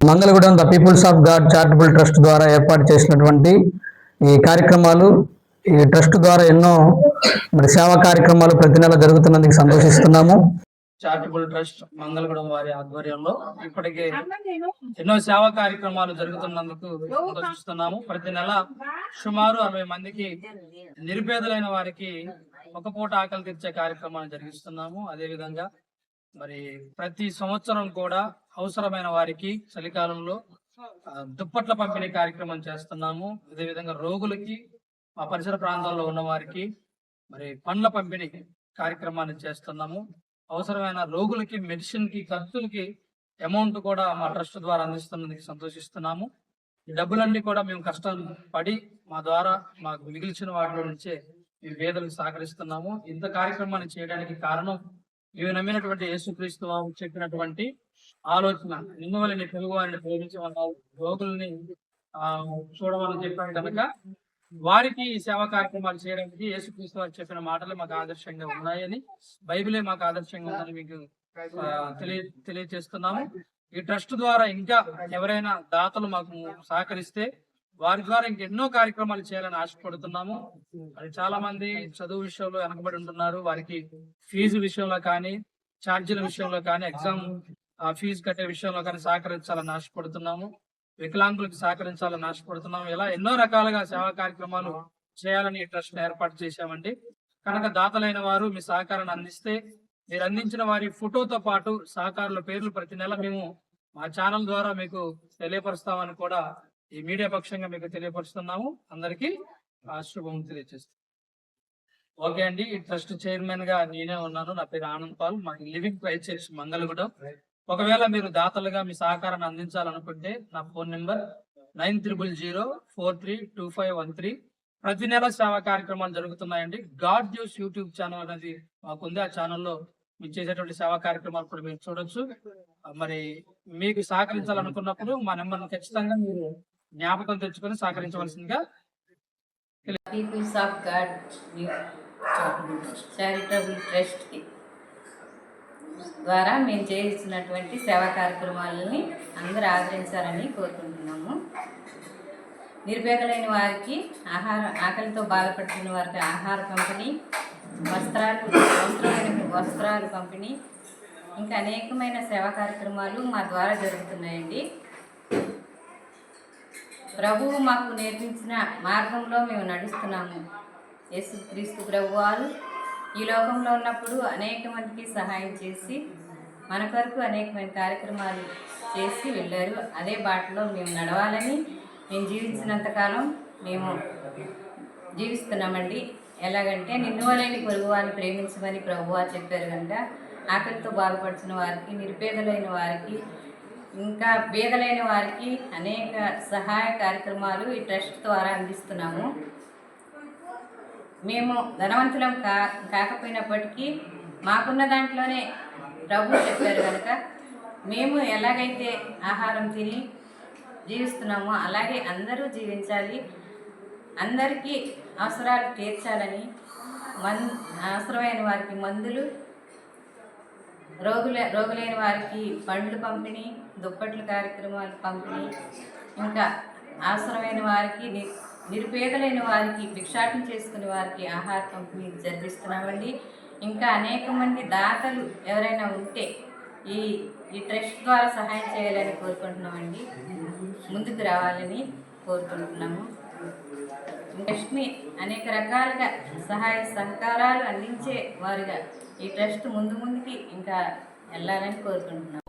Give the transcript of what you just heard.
Mangalagudem the Peoples of God Charitable Trust ద్వారా ఏర్పాటు చేసినటువంటి ఈ కార్యక్రమాలు ఈ ట్రస్ట్ ద్వారా ఎన్నో మరి సేవా కార్యక్రమాలు ప్రతి నెల జరుగుతున్నందుకు సంతోషిస్తున్నాము. చారిటబుల్ ట్రస్ట్ మంగళగూడెం వారి ఆధ్వర్యంలో ఇప్పటికే ఎన్నో సేవా కార్యక్రమాలు జరుగుతున్నందుకు సంతోషిస్తున్నాము. ప్రతి నెల సుమారు అరవై మందికి నిరుపేదలైన వారికి ఒక పూట ఆకలి తీర్చే కార్యక్రమాలు జరిగిస్తున్నాము. అదే విధంగా మరి ప్రతి సంవత్సరం కూడా అవసరమైన వారికి చలికాలంలో దుప్పట్ల పంపిణీ కార్యక్రమం చేస్తున్నాము. అదేవిధంగా రోగులకి మా పరిసర ప్రాంతాల్లో ఉన్న వారికి మరి పండ్ల పంపిణీ కార్యక్రమాన్ని చేస్తున్నాము. అవసరమైన రోగులకి మెడిసిన్కి ఖర్చులకి అమౌంట్ కూడా మా ట్రస్ట్ ద్వారా అందిస్తున్నందుకు సంతోషిస్తున్నాము. ఈ డబ్బులన్నీ కూడా మేము కష్టం పడి మా ద్వారా మాకు మిగిల్చిన వాటిలో నుంచే మేము పేదలకు సహకరిస్తున్నాము ఇంత కార్యక్రమాన్ని చేయడానికి కారణం ఇవి నమ్మినటువంటి యేసుక్రీస్తు వారు చెప్పినటువంటి ఆలోచన. నిన్ను తెలుగు వారిని ప్రేమించి వాళ్ళ రోగుల్ని ఆ చూడమని చెప్పాను కనుక వారికి ఈ సేవా కార్యక్రమాలు చేయడానికి యేసుక్రీస్తు వారు చెప్పిన మాటలు మాకు ఆదర్శంగా ఉన్నాయని బైబిలే మాకు ఆదర్శంగా ఉందని మీకు తెలియ తెలియజేస్తున్నాము. ఈ ట్రస్ట్ ద్వారా ఇంకా ఎవరైనా దాతలు మాకు సహకరిస్తే వారి ద్వారా ఇంకెన్నో కార్యక్రమాలు చేయాలని ఆశపడుతున్నాము. అది చాలా మంది చదువు విషయంలో వెనకబడి ఉంటున్నారు. వారికి ఫీజు విషయంలో కానీ ఛార్జీల విషయంలో కానీ ఎగ్జామ్ ఫీజు కట్టే విషయంలో కానీ సహకరించాలని ఆశపడుతున్నాము. వికలాంగులకు సహకరించాలని ఆశపడుతున్నాము. ఇలా ఎన్నో రకాలుగా సేవా కార్యక్రమాలు చేయాలని ఈ ట్రస్ట్ ఏర్పాటు చేశామండి. కనుక దాతలైన వారు మీ సహకారాన్ని అందిస్తే మీరు అందించిన వారి ఫోటోతో పాటు సహకారుల పేర్లు ప్రతి నెల మేము మా ఛానల్ ద్వారా మీకు తెలియపరుస్తామని కూడా ఈ మీడియా పక్షంగా మీకు తెలియపరుస్తున్నాము. అందరికీ ఆ శుభం తెలియజేస్తాం ఓకే అండి ఈ ట్రస్ట్ చైర్మన్గా నేనే ఉన్నాను. నా పేరు ఆనంద్ పాల్ మా లివింగ్ ప్రైజ్ చర్చ్ మంగళగూడెం. ఒకవేళ మీరు దాతలుగా మీ సహకారాన్ని అందించాలనుకుంటే నా phone number nine triple zero four three two five one three. ప్రతి నెల సేవా కార్యక్రమాలు జరుగుతున్నాయండి. గాడ్ న్యూస్ యూట్యూబ్ ఛానల్ అనేది మాకుంది. ఆ ఛానల్లో మీరు చేసేటువంటి సేవా కార్యక్రమాలు కూడా మీరు చూడొచ్చు. మరి మీకు సహకరించాలనుకున్నప్పుడు మా నెంబర్ని ఖచ్చితంగా మీరు జ్ఞాపకం తెచ్చుకొని సహకరించవలసిందిగా Peoples of God Charitable Trust ద్వారా మేము చేస్తున్నటువంటి సేవా కార్యక్రమాలని అందరూ ఆదరించాలని కోరుకుంటున్నాము. నిరుపేదలైన వారికి ఆహార ఆకలితో బాధపడుతున్న వారికి ఆహార పంపిణీ వస్త్రాలు అవసరమైన వస్త్రాలు పంపిణీ ఇంకా అనేకమైన సేవా కార్యక్రమాలు మా ద్వారా జరుగుతున్నాయండి. ప్రభువు మాకు నేర్పించిన మార్గంలో మేము నడుస్తున్నాము. యేసు క్రీస్తు ప్రభు వారు ఈ లోకంలో ఉన్నప్పుడు అనేక మందికి సహాయం చేసి మన కొరకు అనేకమైన కార్యక్రమాలు చేసి వెళ్ళారు. అదే బాటలో మేము నడవాలని మేము జీవించినంతకాలం మేము జీవిస్తున్నామండి. ఎలాగంటే నిన్నువలేని పొరుగు వారిని ప్రేమించమని ప్రభువారు చెప్పారు కనుక ఆకలితో బాధపడుతున్న వారికి నిరుపేదలైన వారికి ఇంకా బీదలైన వారికి అనేక సహాయ కార్యక్రమాలు ఈ ట్రస్ట్ ద్వారా అందిస్తున్నాము. మేము ధనవంతులం కా కాకపోయినప్పటికీ మాకున్న దాంట్లోనే ప్రభు చెప్పారు కనుక మేము ఎలాగైతే ఆహారం తిని జీవిస్తున్నామో అలాగే అందరూ జీవించాలి. అందరికీ అవసరాలు తీర్చాలని మన్ అవసరమైన వారికి మందులు రోగుల రోగులైన వారికి పండ్లు పంపిణీ దుప్పట్లు కార్యక్రమాలు పంపిణీ ఇంకా అవసరమైన వారికి ని- నిరుపేదలైన వారికి భిక్షాటం చేసుకునే వారికి ఆహార పంపిణీ జరిపిస్తున్నామండి. ఇంకా అనేక మంది దాతలు ఎవరైనా ఉంటే ఈ ఈ ట్రస్ట్ ద్వారా సహాయం చేయాలని కోరుకుంటున్నామండి. ముందుకు రావాలని కోరుకుంటున్నాము. ట్రస్ట్ని అనేక రకాలుగా సహాయ సహకారాలు అందించే వారుగా ఈ ట్రస్ట్ ముందు ముందుకి ఇంకా వెళ్ళాలని కోరుకుంటున్నాం.